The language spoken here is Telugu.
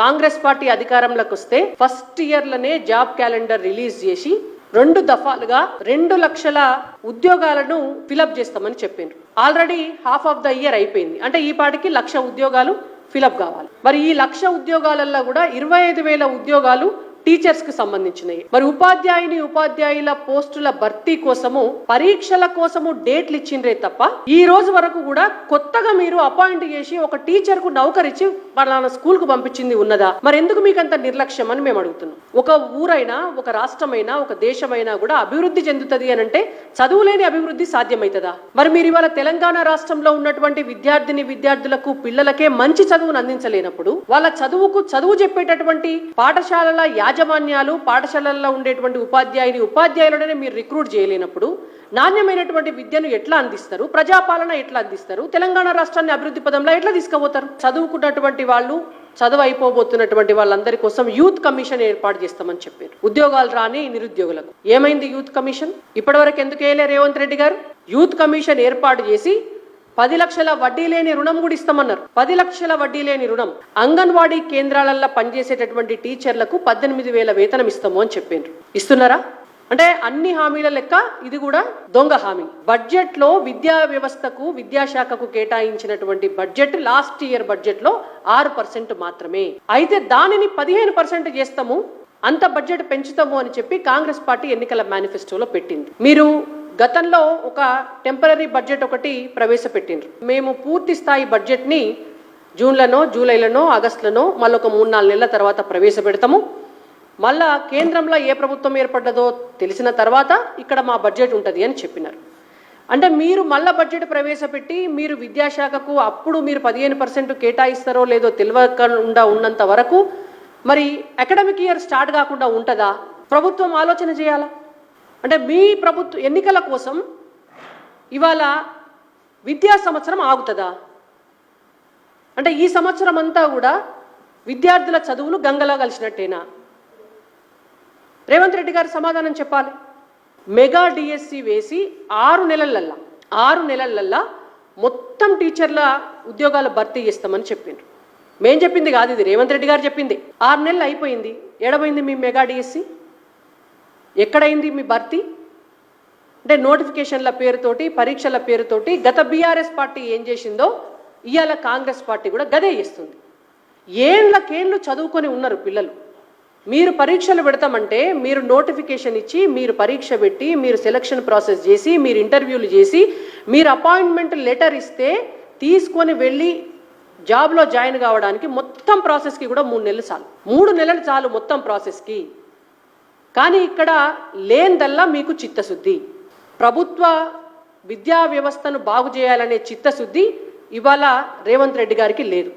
కాంగ్రెస్ పార్టీ అధికారంలోకి వస్తే ఫస్ట్ ఇయర్లోనే జాబ్ క్యాలెండర్ రిలీజ్ చేసి రెండు దఫాలుగా రెండు లక్షల ఉద్యోగాలను ఫిలప్ చేస్తామని చెప్పిండ్రు. Already half of the year అయిపోయింది. అంటే ఈ పాటికి లక్ష ఉద్యోగాలు ఫిలప్ కావాలి. మరి ఈ లక్ష ఉద్యోగాలలో కూడా ఇరవై ఐదు వేల ఉద్యోగాలు టీచర్స్కు సంబంధించినవి మరి ఉపాధ్యాయుని ఉపాధ్యాయుల పోస్టుల భర్తీ కోసము పరీక్షల కోసము డేట్లు ఇచ్చిండ్రే తప్ప ఈ రోజు వరకు కూడా కొత్తగా మీరు అపాయింట్ చేసి ఒక టీచర్కు నౌకరిచ్చి పలానా స్కూల్కు పంపించింది ఉన్నదా? మరి ఎందుకు మీకు అంత నిర్లక్ష్యం అని మేము అడుగుతున్నాం. ఒక ఊరైనా ఒక రాష్ట్రమైనా ఒక దేశమైనా కూడా అభివృద్ధి చెందుతుంది అని అంటే చదువులేని అభివృద్ధి సాధ్యమవుతుందా మరి మీరు ఇవాళ తెలంగాణ రాష్ట్రంలో ఉన్నటువంటి విద్యార్థిని విద్యార్థులకు పిల్లలకే మంచి చదువును అందించలేనప్పుడు వాళ్ళ చదువుకు చదువు చెప్పేటటువంటి పాఠశాలల యాజమాన్యాలు పాఠశాలల్లో ఉండేటువంటి ఉపాధ్యాయుని ఉపాధ్యాయులనే మీరు రిక్రూట్ చేయలేనప్పుడు నాణ్యమైనటువంటి విద్యను ఎట్లా అందిస్తారు? ప్రజాపాలన ఎట్లా అందిస్తారు? తెలంగాణ రాష్ట్రాన్ని అభివృద్ధి పదంలో ఎట్లా తీసుకుపోతారు? చదువుకున్నటువంటి వాళ్ళు చదువు అయిపోబోతున్నటువంటి వాళ్ళందరి కోసం యూత్ కమిషన్ ఏర్పాటు చేస్తామని చెప్పారు. ఉద్యోగాలు రాని నిరుద్యోగులకు. ఏమైంది యూత్ కమిషన్? ఇప్పటివరకు ఎందుకు వేయలే రేవంత్ రెడ్డి గారు? యూత్ కమిషన్ ఏర్పాటు చేసి పది లక్షల వడ్డీ లేని రుణం కూడా ఇస్తామన్నారు. పది లక్షల వడ్డీ లేని రుణం. అంగన్వాడీ కేంద్రాలలో పనిచేసేటటువంటి టీచర్లకు పద్దెనిమిది వేల వేతనం ఇస్తాము అని చెప్పిండ్రు ఇస్తున్నారా? అంటే అన్ని హామీల లెక్క ఇది కూడా దొంగ హామీ. బడ్జెట్లో విద్యా వ్యవస్థకు విద్యాశాఖకు కేటాయించినటువంటి బడ్జెట్ లాస్ట్ ఇయర్ బడ్జెట్లో ఆరు పర్సెంట్ మాత్రమే. అయితే దానిని పదిహేను పర్సెంట్ చేస్తాము అంత బడ్జెట్ పెంచుతాము అని చెప్పి కాంగ్రెస్ పార్టీ ఎన్నికల మేనిఫెస్టోలో పెట్టింది. మీరు గతంలో ఒక టెంపరీ బడ్జెట్ ఒకటి ప్రవేశపెట్టిండ్రు. మేము పూర్తి స్థాయి బడ్జెట్ని జూన్లనో జూలైలనో ఆగస్టులోనో మళ్ళీ ఒక మూడు నాలుగు నెలల తర్వాత ప్రవేశపెడతాము. మళ్ళా కేంద్రంలో ఏ ప్రభుత్వం ఏర్పడ్డదో తెలిసిన తర్వాత ఇక్కడ మా బడ్జెట్ ఉంటుంది అని చెప్పినారు. అంటే మీరు మళ్ళా బడ్జెట్ ప్రవేశపెట్టి మీరు విద్యాశాఖకు అప్పుడు మీరు పదిహేను పర్సెంట్ కేటాయిస్తారో లేదో తెలియకుండా ఉన్నంత వరకు మరి అకాడమిక్ ఇయర్ స్టార్ట్ కాకుండా ఉంటుందా? ప్రభుత్వం ఆలోచన చేయాలా? అంటే మీ ప్రభుత్వ ఎన్నికల కోసం ఇవాళ విద్యా సంవత్సరం ఆగుతుందా? అంటే ఈ సంవత్సరం అంతా కూడా విద్యార్థుల చదువులు గంగలా కలిసినట్టేనా? రేవంత్ రెడ్డి గారు సమాధానం చెప్పాలి. మెగా డిఎస్సి వేసి ఆరు నెలలల్లా ఆరు నెలలల్లా మొత్తం టీచర్ల ఉద్యోగాల భర్తీ చేస్తామని చెప్పిండ్రు. మేం చెప్పింది కాదు ఇది రేవంత్ రెడ్డి గారు చెప్పింది. ఆరు నెలలు అయిపోయింది. ఎడబోయింది మీ మెగా డిఎస్సి? ఎక్కడైంది మీ భర్తీ? అంటే నోటిఫికేషన్ల పేరుతోటి పరీక్షల పేరుతోటి గత బీఆర్ఎస్ పార్టీ ఏం చేసిందో ఇవాళ కాంగ్రెస్ పార్టీ కూడా గదే చేస్తుంది. ఏండ్లకేండ్లు చదువుకొని ఉన్నారు పిల్లలు. మీరు పరీక్షలు పెడతామంటే మీరు నోటిఫికేషన్ ఇచ్చి మీరు పరీక్ష పెట్టి మీరు సెలక్షన్ ప్రాసెస్ చేసి మీరు ఇంటర్వ్యూలు చేసి మీరు అపాయింట్మెంట్ లెటర్ ఇస్తే తీసుకొని వెళ్ళి జాబ్లో జాయిన్ కావడానికి మొత్తం ప్రాసెస్కి కూడా మూడు నెలలు చాలు. మూడు నెలలు చాలు మొత్తం ప్రాసెస్కి. కానీ ఇక్కడ లేనిదల్లా మీకు చిత్తశుద్ధి. ప్రభుత్వ విద్యా వ్యవస్థను బాగు చేయాలనే చిత్తశుద్ధి ఇవాళ రేవంత్ రెడ్డి గారికి లేదు.